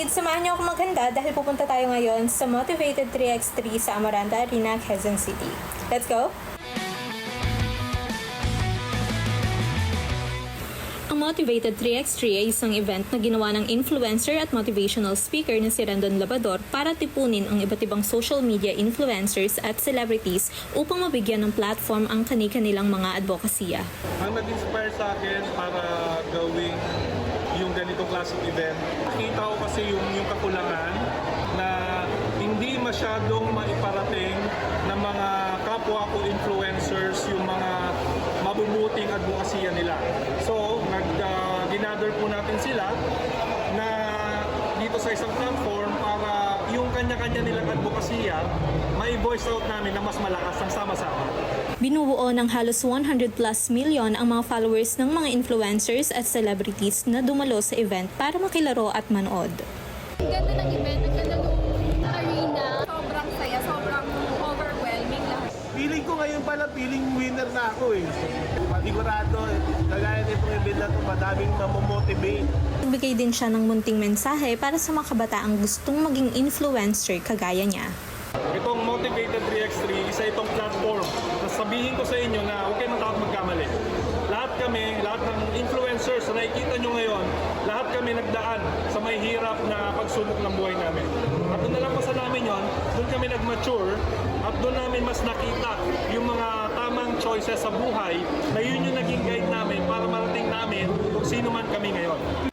kapatid, samahan niyo ako maghanda dahil pupunta tayo ngayon sa Motivated 3x3 sa Amaranta Arena, Quezon City. Let's go! Ang Motivated 3x3 ay isang event na ginawa ng influencer at motivational speaker na si Randon Labador para tipunin ang iba't ibang social media influencers at celebrities upang mabigyan ng platform ang kani-kanilang mga advokasya. Ang nag-inspire sa akin para gawing klaseng event, nakita ko kasi yung, yung kakulangan na hindi masyadong maiparating ng mga kapwa ko influencers yung mga mabubuting advokasya nila. So, nag, uh, po natin sila na dito sa isang platform kanya-kanya nilang advokasya may voice out namin na mas malakas ng sama-sama. Binubuo ng halos 100 plus million ang mga followers ng mga influencers at celebrities na dumalo sa event para makilaro at manood. Ang ganda ng event, ang ganda ng arena. Sobrang saya, sobrang overwhelming lahat. Feeling ko ngayon pala, feeling winner na ako eh. Panigurado, eh. kagaya nitong event na ito, madaming mamomotivate. Nagbigay din siya ng munting mensahe para sa mga kabataang gustong maging influencer kagaya niya. Itong Motivated 3x3, isa itong platform na sabihin ko sa inyo na huwag kayong matakot magkamali. Lahat kami, lahat ng influencers na nakikita nyo ngayon, lahat kami nagdaan sa may hirap na pagsubok ng buhay namin. At doon nalampasan namin yon, doon kami nag-mature at doon namin mas nakita yung mga tamang choices sa buhay na yun yung naging guide namin para marating namin kung sino man kami ngayon.